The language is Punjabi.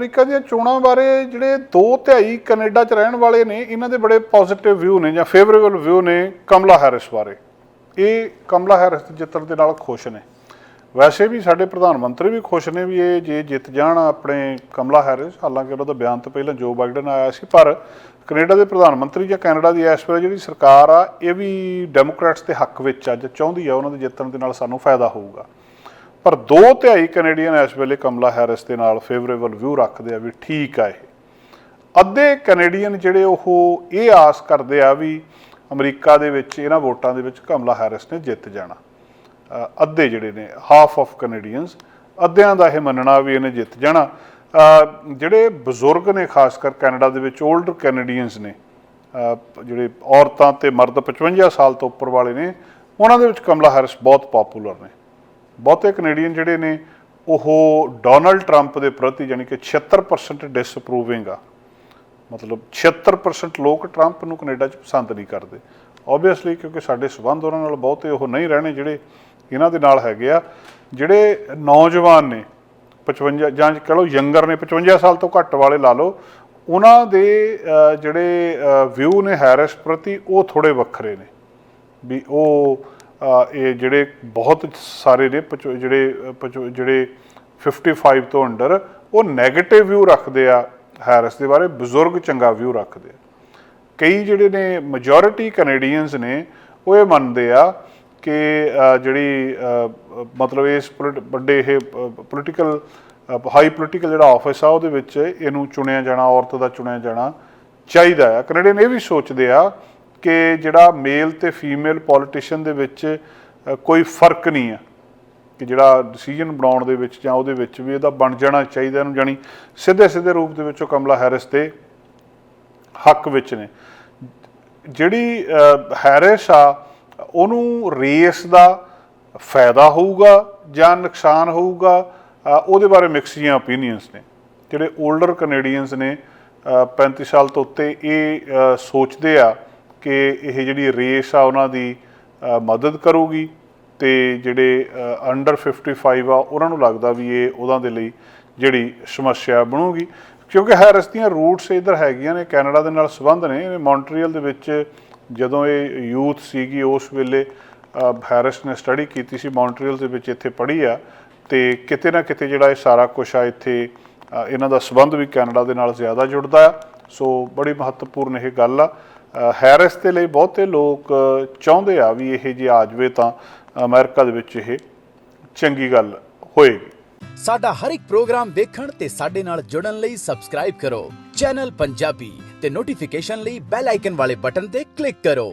ਅਮਰੀਕਾ ਦੀਆਂ ਚੋਣਾਂ ਬਾਰੇ ਜਿਹੜੇ ਦੋ ਧਿਆਈ ਕੈਨੇਡਾ 'ਚ ਰਹਿਣ ਵਾਲੇ ਨੇ, ਇਹਨਾਂ ਦੇ ਬੜੇ ਪੋਜ਼ਿਟਿਵ ਵਿਊ ਨੇ ਜਾਂ ਫੇਵਰੇਬਲ ਵਿਊ ਨੇ ਕਮਲਾ ਹੈਰਿਸ ਬਾਰੇ। ਇਹ ਕਮਲਾ ਹੈਰਿਸ ਜਿੱਤਣ ਦੇ ਨਾਲ ਖੁਸ਼ ਨੇ। ਵੈਸੇ ਵੀ ਸਾਡੇ ਪ੍ਰਧਾਨ ਮੰਤਰੀ ਵੀ ਖੁਸ਼ ਨੇ ਵੀ ਇਹ ਜੇ ਜਿੱਤ ਜਾਣ ਆਪਣੇ ਕਮਲਾ ਹੈਰਿਸ। ਹਾਲਾਂਕਿ ਉਹਨਾਂ ਦਾ ਬਿਆਨ ਤੋਂ ਪਹਿਲਾਂ ਜੋ ਬਾਈਡਨ ਆਇਆ ਸੀ, ਪਰ ਕੈਨੇਡਾ ਦੇ ਪ੍ਰਧਾਨ ਮੰਤਰੀ ਜਾਂ ਕੈਨੇਡਾ ਦੀ ਇਸ ਵੇਲੇ ਜਿਹੜੀ ਸਰਕਾਰ ਆ, ਇਹ ਵੀ ਡੈਮੋਕ੍ਰੈਟਸ ਦੇ ਹੱਕ ਵਿੱਚ ਅੱਜ ਚਾਹੁੰਦੀ ਆ ਉਹਨਾਂ ਦੇ ਜਿੱਤਣ ਦੇ ਨਾਲ ਸਾਨੂੰ ਫਾਇਦਾ ਹੋਊਗਾ। ਪਰ ਦੋ ਤਿਹਾਈ ਕੈਨੇਡੀਅਨ ਇਸ ਵੇਲੇ ਕਮਲਾ ਹੈਰਿਸ ਦੇ ਨਾਲ ਫੇਵਰੇਬਲ ਵਿਊ ਰੱਖਦੇ ਆ ਵੀ ਠੀਕ ਆ ਇਹ। ਅੱਧੇ ਕੈਨੇਡੀਅਨ ਜਿਹੜੇ ਉਹ ਇਹ ਆਸ ਕਰਦੇ ਆ ਵੀ ਅਮਰੀਕਾ ਦੇ ਵਿੱਚ ਇਹਨਾਂ ਵੋਟਾਂ ਦੇ ਵਿੱਚ ਕਮਲਾ ਹੈਰਿਸ ਨੇ ਜਿੱਤ ਜਾਣਾ। ਅੱਧੇ ਜਿਹੜੇ ਨੇ ਹਾਫ ਆਫ ਕੈਨੇਡੀਅਨਸ ਅੱਧਿਆਂ ਦਾ ਇਹ ਮੰਨਣਾ ਵੀ ਇਹਨੇ ਜਿੱਤ ਜਾਣਾ। ਜਿਹੜੇ ਬਜ਼ੁਰਗ ਨੇ, ਖਾਸ ਕਰ ਕੈਨੇਡਾ ਦੇ ਵਿੱਚ 올ਡਰ ਕੈਨੇਡੀਅਨਸ ਨੇ ਜਿਹੜੇ ਔਰਤਾਂ ਤੇ ਮਰਦ 55 ਸਾਲ ਤੋਂ ਉੱਪਰ ਵਾਲੇ ਨੇ, ਉਹਨਾਂ ਦੇ ਵਿੱਚ ਕਮਲਾ ਹੈਰਿਸ ਬਹੁਤ ਪਪੂਲਰ ਨੇ। ਬਹੁਤੇ ਕੈਨੇਡੀਅਨ ਜਿਹੜੇ ਨੇ, ਉਹ ਡੋਨਲਡ ਟਰੰਪ ਦੇ ਪ੍ਰਤੀ ਯਾਨੀ ਕਿ 76% ਡਿਸਪਰੂਵਿੰਗ ਆ। ਮਤਲਬ 76% ਲੋਕ ਟਰੰਪ ਨੂੰ ਕੈਨੇਡਾ 'ਚ ਪਸੰਦ ਨਹੀਂ ਕਰਦੇ। ਆਬਵੀਅਸਲੀ ਕਿਉਂਕਿ ਸਾਡੇ ਸਬੰਧ ਉਹਨਾਂ ਨਾਲ ਬਹੁਤੇ ਉਹ ਨਹੀਂ ਰਹਿਣੇ ਜਿਹੜੇ ਇਹਨਾਂ ਦੇ ਨਾਲ ਹੈਗੇ ਆ। ਜਿਹੜੇ ਨੌਜਵਾਨ ਨੇ 55 ਜਾਂ ਕਹ ਲਓ ਯੰਗਰ ਨੇ 55 ਸਾਲ ਤੋਂ ਘੱਟ ਵਾਲੇ ਲਾ ਲਓ, ਉਹਨਾਂ ਦੇ ਜਿਹੜੇ ਵਿਊ ਨੇ ਹੈਰਿਸ ਪ੍ਰਤੀ ਉਹ ਥੋੜੇ ਵੱਖਰੇ ਨੇ। ਵੀ ਉਹ ਇਹ ਜਿਹੜੇ ਬਹੁਤ ਸਾਰੇ ਨੇ ਪਚਵ- ਜਿਹੜੇ ਅਹ, ਪਚਵ- ਜਿਹੜੇ 55 ਤੋਂ ਅੰਡਰ ਉਹ 네ਗੇਟਿਵ ਵਿਊ ਰੱਖਦੇ ਆ ਹੈਰਿਸ ਦੇ ਬਾਰੇ ਬਜ਼ੁਰਗ ਚੰਗਾ ਵਿਊ ਰੱਖਦੇ ਆ। ਕਈ ਜਿਹੜੇ ਨੇ ਮੈਜੋਰਿਟੀ ਕੈਨੇਡੀਅਨਸ ਨੇ ਉਹ ਇਹ ਮੰਨਦੇ ਆ ਕਿ ਜਿਹੜੀ ਮਤਲਬ ਇਸ ਪੋਲਿਟ- ਵੱਡੇ ਇਹ ਪੋਲੀਟੀਕਲ ਹਾਈ ਪੋਲੀਟੀਕਲ ਜਿਹੜਾ ਆਫਿਸ ਆ ਉਹਦੇ ਵਿੱਚ ਇਹਨੂੰ ਚੁਣਿਆ ਜਾਣਾ ਔਰਤ ਦਾ ਚੁਣਿਆ ਜਾਣਾ ਚਾਹੀਦਾ ਆ। ਕੈਨੇਡੀਅਨ ਇਹ ਵੀ ਸੋਚਦੇ ਆ ਕਿ ਜਿਹੜਾ ਮੇਲ ਤੇ ਫੀਮੇਲ ਪੋਲੀਟੀਸ਼ੀਅਨ ਦੇ ਵਿੱਚ ਕੋਈ ਫ਼ਰਕ ਨਹੀਂ ਆ। ਕਿ ਜਿਹੜਾ ਡਿਸੀਜਨ ਬਣਾਉਣ ਦੇ ਵਿੱਚ ਜਾਂ ਉਹਦੇ ਵਿੱਚ ਵੀ ਇਹਦਾ ਬਣ ਜਾਣਾ ਚਾਹੀਦਾ ਇਹਨੂੰ ਜਾਣੀ ਸਿੱਧੇ ਸਿੱਧੇ ਰੂਪ ਦੇ ਵਿੱਚ ਉਹ ਕਮਲਾ ਹੈਰਿਸ ਦੇ ਹੱਕ ਵਿੱਚ ਨੇ। ਜਿਹੜੀ ਹੈਰਿਸ ਆ ਉਹਨੂੰ ਰੇਸ ਦਾ ਫਾਇਦਾ ਹੋਊਗਾ ਜਾਂ ਨੁਕਸਾਨ ਹੋਊਗਾ ਉਹਦੇ ਬਾਰੇ ਮਿਕਸ ਜੀਆਂ ਓਪੀਨੀਅਨਸ ਨੇ। ਜਿਹੜੇ 올ਡਰ ਕੈਨੇਡੀਅਨਸ ਨੇ ਅਹ, 35 ਸਾਲ ਤੋਂ ਉੱਤੇ ਇਹ ਸੋਚਦੇ ਆ ਕਿ ਇਹ ਜਿਹੜੀ ਰੇਸ ਆ ਉਹਨਾਂ ਦੀ ਮਦਦ ਕਰੂਗੀ ਤੇ ਜਿਹੜੇ ਅੰਡਰ 55 ਆ ਉਹਨਾਂ ਨੂੰ ਲੱਗਦਾ ਵੀ ਇਹ ਉਹਨਾਂ ਦੇ ਲਈ ਜਿਹੜੀ ਸਮੱਸਿਆ ਬਣੂਗੀ। ਕਿਉਂਕਿ ਹੈਰਿਸ ਦੀਆਂ ਰੂਟਸ ਇਧਰ ਹੈਗੀਆਂ ਨੇ ਕੈਨੇਡਾ ਦੇ ਨਾਲ ਸੰਬੰਧ ਨੇ ਇਹ ਮੌਂਟਰੀਅਲ ਦੇ ਵਿੱਚ ਜਦੋਂ ਇਹ ਯੂਥ ਸੀਗੀ ਉਸ ਵੇਲੇ ਅ, ਹੈਰਿਸ ਨੇ ਸਟੱਡੀ ਕੀਤੀ ਸੀ ਮੌਂਟਰੀਅਲ ਦੇ ਵਿੱਚ ਇੱਥੇ ਪੜ੍ਹੀ ਆ ਤੇ ਕਿਤੇ ਨਾ ਕਿਤੇ ਜਿਹੜਾ ਇਹ ਸਾਰਾ ਕੁਝ ਆ ਇੱਥੇ ਇਹਨਾਂ ਦਾ ਸੰਬੰਧ ਵੀ ਕੈਨੇਡਾ ਦੇ ਨਾਲ ਜ਼ਿਆਦਾ ਜੁੜਦਾ ਆ। ਸੋ ਬੜੀ ਮਹੱਤਵਪੂਰਨ ਇਹ ਗੱਲ ਆ। ਹੈਰਿਸ ਦੇ ਲਈ ਬਹੁਤੇ ਲੋਕ ਚਾਹੁੰਦੇ ਆ ਵੀ ਇਹ ਜੇ ਆ ਜਾਵੇ ਤਾਂ ਅਮਰੀਕਾ ਦੇ ਵਿੱਚ ਇਹ ਚੰਗੀ ਗੱਲ ਹੋਏਗੀ। ਸਾਡਾ ਹਰ ਇੱਕ ਪ੍ਰੋਗਰਾਮ ਦੇਖਣ ਤੇ ਸਾਡੇ ਨਾਲ ਜੁੜਨ ਲਈ ਸਬਸਕ੍ਰਾਈਬ ਕਰੋ। ਚੈਨਲ ਪੰਜਾਬੀ ਤੇ ਨੋਟੀਫਿਕੇਸ਼ਨ ਲਈ ਬੈਲ ਆਈਕਨ ਵਾਲੇ ਬਟਨ ਤੇ ਕਲਿੱਕ ਕਰੋ।